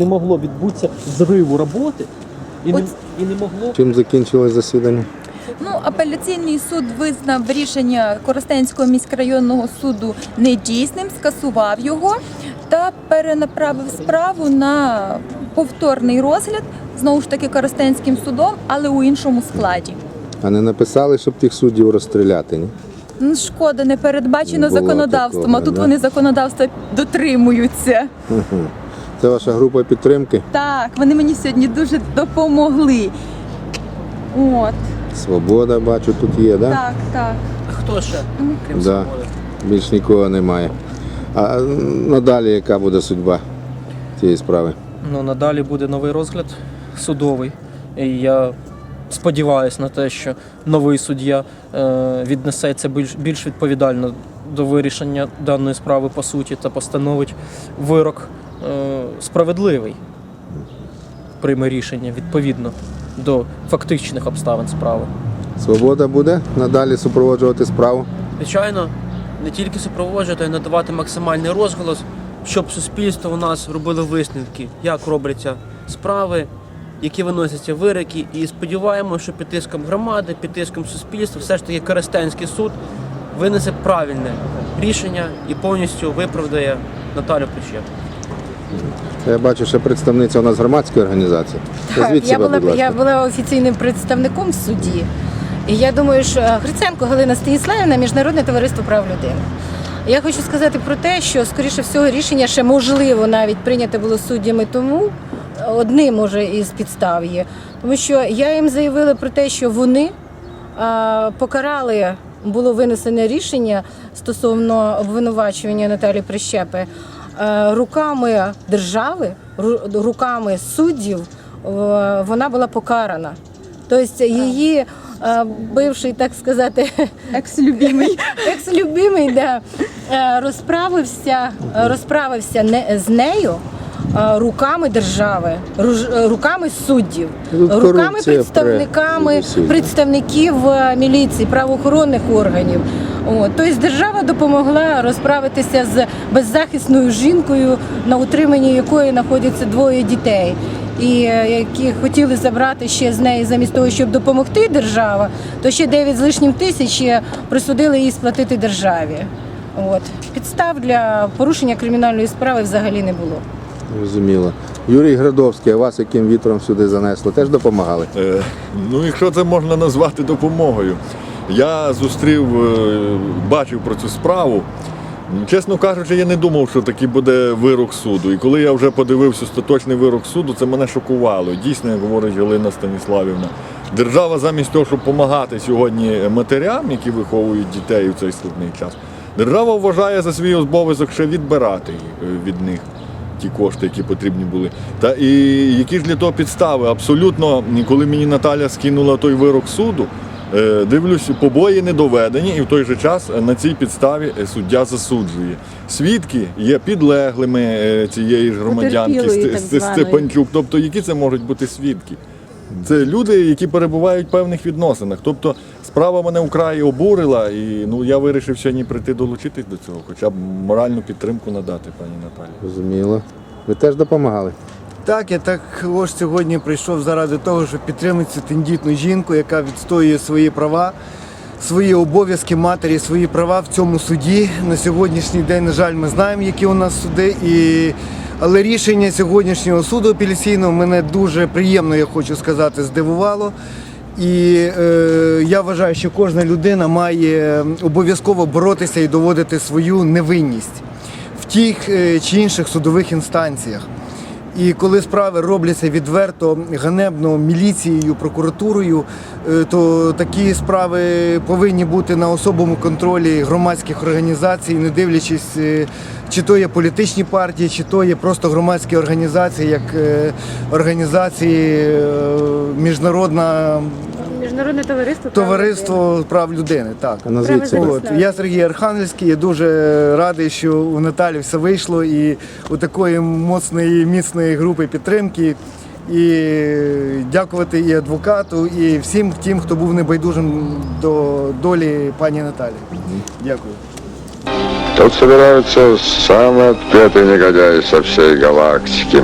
Не могло відбутися зриву роботи і не, От- і не могло Чим закінчилось засідання? Ну, апеляційний суд визнав рішення Коростенського міськрайонного суду недійсним, скасував його та перенаправив справу на повторний розгляд знову ж таки Коростенським судом, але у іншому складі. А не написали, щоб тих суддів розстріляти, ні? Ну, Шкода, не передбачено Не було законодавством, такого, а тут да? вони законодавства дотримуються. Це ваша група підтримки? Так, вони мені сьогодні дуже допомогли. От, Свобода, бачу, тут є, да? так, так. хто ще? Крім Да. свободи? Більш нікого немає. А надалі яка буде судьба цієї справи? Ну, надалі буде новий розгляд судовий. І я сподіваюся на те, що новий суддя е, віднесеться більш, більш відповідально до вирішення даної справи по суті та постановить вирок е, справедливий. Прийме рішення відповідно до фактичних обставин справи. Свобода буде надалі супроводжувати справу? Звичайно, не тільки супроводжувати, а й надавати максимальний розголос, щоб суспільство у нас робило висновки, як робляться справи, які виносяться вироки. І сподіваємося, що під тиском громади, під тиском суспільства, все ж таки Коростенський суд винесе правильне рішення і повністю виправдає Наталю Прищеп. Я бачу, що представниця у нас громадської організації. Так, Назвіть я себе, була будь ласка. я була офіційним представником в суді. І я думаю, що Гриценко Галина Станіславівна, Міжнародне товариство прав людини. Я хочу сказати про те, що скоріше всього рішення ще можливо навіть прийняте було суддями тому. Одним може із підстав є, тому що я їм заявила про те, що вони а, покарали, було винесене рішення стосовно обвинувачування Наталі Прищепи руками держави, руками суддів е, вона була покарана. Тобто її е, бивший, так сказати, Екс-любимий. екс-любимий да, е, розправився, е, розправився не з нею. е, Руками держави, е, руками суддів, Тут руками представниками представників е, міліції, правоохоронних органів. От. Тобто держава допомогла розправитися з беззахисною жінкою, на утриманні якої знаходяться двоє дітей. І е, які хотіли забрати ще з неї замість того, щоб допомогти держава, то ще 9 з лишнім тисяч е, присудили їй сплатити державі. От. Підстав для порушення кримінальної справи взагалі не було. Зрозуміло. Юрій Градовський, а вас яким вітром сюди занесло? Теж допомагали? Е, Ну, якщо це можна назвати допомогою. Я зустрів, е, бачив про цю справу. Чесно кажучи, я не думав, що такий буде вирок суду. І коли я вже подивився остаточний вирок суду, це мене шокувало. Дійсно, як говорить Галина Станіславівна, держава замість того, щоб допомагати сьогодні матерям, які виховують дітей у цей складний час, держава вважає за свій обов'язок ще відбирати е, від них ті кошти, які потрібні були. Та і які ж для того підстави? Абсолютно, коли мені Наталя скинула той вирок суду, дивлюсь, побої не доведені, і в той же час е, на цій підставі е, суддя засуджує. Свідки є підлеглими е, цієї ж громадянки. Степанчук. Тобто, які це можуть бути свідки? Це люди, які перебувають в певних відносинах. Тобто справа мене вкрай обурила, і ну я вирішив сьогодні прийти долучитись до цього, хоча б моральну підтримку надати пані Наталі. Зрозуміло. Ви теж допомагали? Так, я також сьогодні прийшов заради того, щоб підтримати тендітну жінку, яка відстоює свої права, свої обов'язки матері, свої права в цьому суді. На сьогоднішній день, на жаль, ми знаємо, які у нас суди. І... Але рішення сьогоднішнього суду апеляційного мене дуже приємно, я хочу сказати, здивувало. І е, я вважаю, що кожна людина має обов'язково боротися і доводити свою невинність в тих е, чи інших судових інстанціях. І коли справи робляться відверто ганебно міліцією, прокуратурою, е, то такі справи повинні бути на особому контролі громадських організацій, не дивлячись, е, чи то є політичні партії, чи то є просто громадські організації, як е, організації міжнародна Міжнародне товариство товариство прав людини. Так. А. От, я Сергій Архангельський, я дуже радий, що у Наталі все вийшло і у такої моцної, міцної групи підтримки. І дякувати і адвокату, і всім тим, хто був небайдужим до долі пані Наталі. Дякую. Тут собираются самые отпетые негодяи со всей галактики.